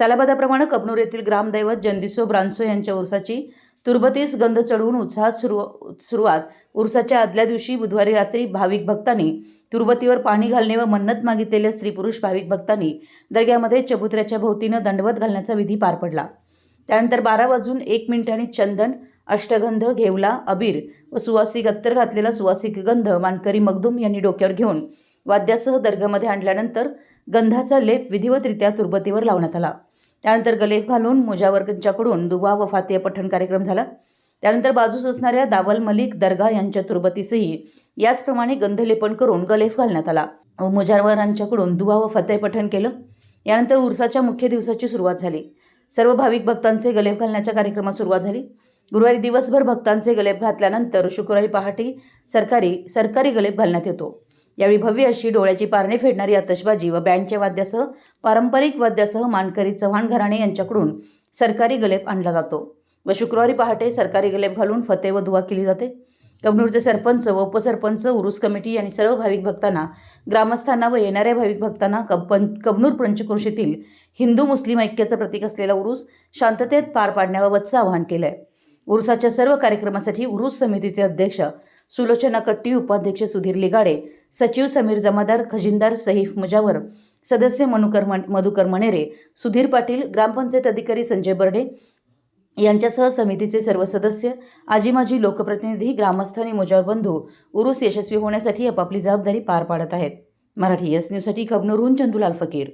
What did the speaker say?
सालाबादाप्रमाणे कबनूर येथील ग्रामदैवत जंदिसो ब्रांसो यांच्या उरसाची तुरबतीस गंध चढवून उत्साहात सुरू सुरुवात. उरसाच्या आदल्या दिवशी बुधवारी रात्री भाविक भक्तांनी तुरबतीवर पाणी घालणे व मन्नत मागितलेल्या स्त्री पुरुष भाविक भक्तांनी दर्ग्यामध्ये चबुतऱ्याच्या भोवतीनं दंडवत घालण्याचा विधी पार पडला. त्यानंतर बारा वाजून एक मिनिटांनी चंदन अष्टगंध घेवला अबीर व सुवासिक अत्तर घातलेला सुवासिक गंध मानकरी मगदूम यांनी डोक्यावर घेऊन वाद्यासह दर्गामध्ये आणल्यानंतर गंधाचा लेप विधिवतरित्या तुरबतीवर लावण्यात आला. त्यानंतर गलेफ घालून मुजावरकडून दुवा व फातिया पठण कार्यक्रम झाला. त्यानंतर बाजूस असणाऱ्या दावल मलिक दर्गा यांच्या तुरबतीसही याचप्रमाणे गंधलेपन करून गलेफ घालण्यात आला. व मुजावरांच्याकडून दुवा व फतेह पठण केलं. यानंतर उरसाच्या मुख्य दिवसाची सुरुवात झाली. सर्व भाविक भक्तांचे गलेफ घालण्याच्या कार्यक्रमास सुरुवात झाली. गुरुवारी दिवसभर भक्तांचे गलेफ घातल्यानंतर शुक्रवारी पहाटे सरकारी सरकारी गलेफ घालण्यात येतो. यावेळी भव्य अशी डोळ्याची पारणे फेडणारी आतषबाजी व बँडच्या वाद्यासह पारंपरिक वाद्यासह मानकरी चव्हाण घराणे यांच्याकडून सरकारी गलेप आणला जातो व शुक्रवारी पहाटे सरकारी गलेप घालून फते व दुवा केली जाते. कबनूरचे सरपंच व उपसरपंच उरुस कमिटी आणि सर्व भाविक भक्तांना ग्रामस्थांना व येणाऱ्या भाविक भक्तांना कबन कबनूर पंचक्रोशीतील हिंदू मुस्लिम ऐक्याचं प्रतीक असलेला उरूस शांततेत पार पाडण्याबाबतचं आवाहन केलं आहे उरुसाच्या सर्व कार्यक्रमासाठी उरुस समितीचे अध्यक्ष सुलोचना कट्टी उपाध्यक्ष सुधीर लिगाडे सचिव समीर जमादार खजिनदार सईफ मुजावर सदस्य मनुकर मन मधुकर मणेरे सुधीर पाटील ग्रामपंचायत अधिकारी संजय बर्डे यांच्यासह समितीचे सर्व सदस्य आजी माजी लोकप्रतिनिधी ग्रामस्थ आणि मुजावर बंधू उरुस यशस्वी होण्यासाठी आपापली जबाबदारी पार पाडत आहेत. मराठी एस न्यूजसाठी खबनूरहून चंदुलाल फकीर.